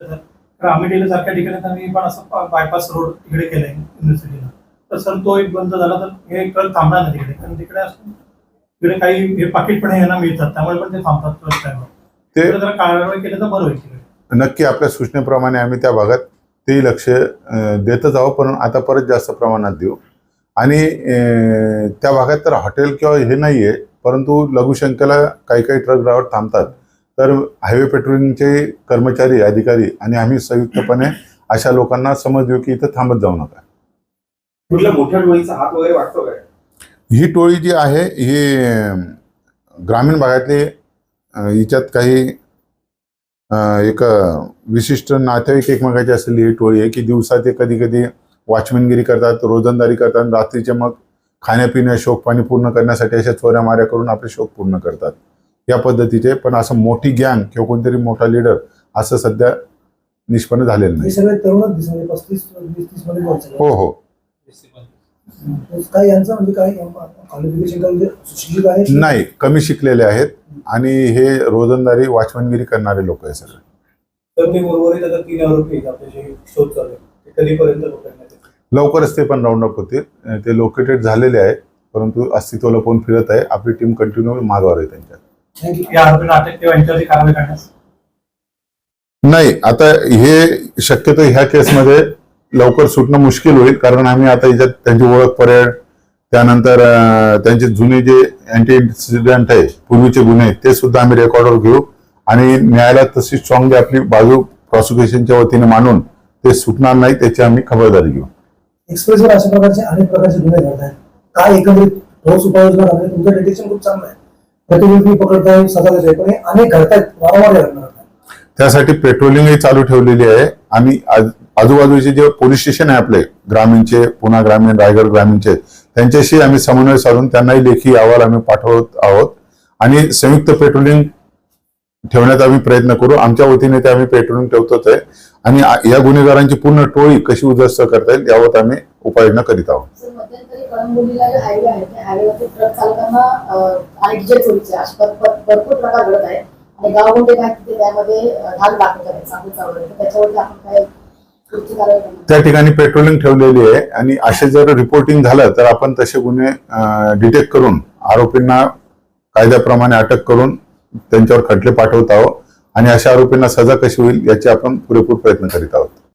आम्ही सारख्या ठिकाणी आम्ही पण असं बायपास रोड तिकडे केलाय युनिव्हर्सिटीला तर सर तो एक बंद झाला तर हे ट्रक थांबणार नाही तिकडे. कारण तिकडे असं तिकडे काही हे पाकिट पण यांना मिळतात त्यामुळे पण ते थांबतात ट्रक ते जर कारवाई केली तर बरं होईल तिकडे. नक्की आपल्या सूचनेप्रमाणे आम्ही त्या भागात तेही लक्ष देतच आहोत पण आता परत जास्त प्रमाणात देऊ. आणि त्या भागात तर हॉटेल किंवा हे नाही आहे परंतु लघुशंकेला काही काही ट्रक ड्रायव्हर थांबतात. तर हायवे पेट्रोलिंगचे कर्मचारी अधिकारी आणि आम्ही संयुक्तपणे अशा लोकांना समज देऊ की इथं थांबत जाऊ नका. कुठल्या मोठ्या डोळीचा हात वगैरे वाटतो काय? ही टोळी जी आहे ही ग्रामीण भागातली हिच्यात काही एक विशिष्ट नातेवाईक एकमेकाची असलेली ही टोळी आहे की दिवसा ते कधी कधी वॉचमॅनगिरी करतात रोजंदारी करतात रात्रीचे मग खाण्यापिण्या शोक पाणी पूर्ण करण्यासाठी अशा चोऱ्या माऱ्या करून आपले शोक पूर्ण करतात. या पद्धतीचे पण असं मोठी गँग किंवा कोणतरी मोठा लिडर असं सध्या निष्पन्न झालेलं नाही. हो हो म्हणजे काय क्वालिफिकेशन काय म्हणजे नाही कमी शिकलेले आहेत आणि हे रोजंदारी वॉचमॅनगिरी करणारे लोक आहे सगळे. तर ते उर्वरित आता तीन आरोपी आहेत आपले जे शोध चालू आहे ते कधीपर्यंत पकडण्यात येतील? लवकरच ते पण राऊंड अप होतील. ते लोकेटेड झालेले आहे परंतु अस्तित्व लपवून फिरत आहे आपली टीम कंटिन्यू मागावर आहे त्यांच्यात. या आरोपींना अटक किंवा यांच्यावरती कारवाई करण्यास नाही आता हे शक्यतो ह्या केसमध्ये लवकर सुटणं मुश्किल होईल कारण आम्ही आता याच्यात त्यांची ओळख परेड त्यानंतर त्यांचे जुने जे अँटी इन्सिडेंट आहे पूर्वीचे गुन्हे ते सुद्धा आम्ही रेकॉर्डवर घेऊ. आणि न्यायालयात तशी स्ट्रॉंगली आपली बाजू प्रॉसिक्युशनच्या वतीने मांडून ते सुटणार नाही त्याची आम्ही खबरदारी घेऊ. एक्सप्रेसवर अशा प्रकारचे अनेक प्रकारचे गुन्हे घडत आहेत काय एकंदरीत ठोस उपाययोजना राबवणे तुमचं डिटेक्शन खूप चांगलं आहे. प्रतिनिधी पकडताय सजा देत आहे पण हे अनेक घडतायत वारंवार हे घडणार. त्यासाठी पेट्रोलिंगही चालू ठेवलेली आहे आम्ही आज- आजूबाजूचे जे पोलीस स्टेशन आहे आपले ग्रामीणचे पुन्हा ग्रामीण रायगड ग्रामीणचे त्यांच्याशी आम्ही समन्वय साधून त्यांनाही लेखी अहवाल आम्ही पाठवत आहोत. आणि संयुक्त पेट्रोलिंग ठेवण्याचा आम्ही प्रयत्न करू. आमच्या वतीने ते आम्ही पेट्रोलिंग ठेवतोच आहे. आणि या गुन्हेगारांची पूर्ण टोळी कशी उद्ध्वस्त करता येईल यावर आम्ही उपाययोजना करीत आहोत. कळंबोलीला जे हायवे आहे त्या हायवेवरती ट्रक चालकांना अं, आणि डिझेल चोरीचे असे भरपूर प्रकार घडत आहेत. आणि गाव गावगुंडे काय तिथे त्यामध्ये अं, दाखवत आहेत सांगूचा वगैरे त्याच्यावरती आपण काय त्या ठिकाणी पेट्रोलिंग ठेवलेली आहे आणि असे जर रिपोर्टिंग झालं तर आपण तसे गुन्हे डिटेक्ट करून आरोपींना कायद्याप्रमाणे अटक करून त्यांच्यावर खटले पाठवत आहोत. आणि अशा आरोपींना सजा कशी होईल याचे आपण पुरेपूर प्रयत्न करीत आहोत.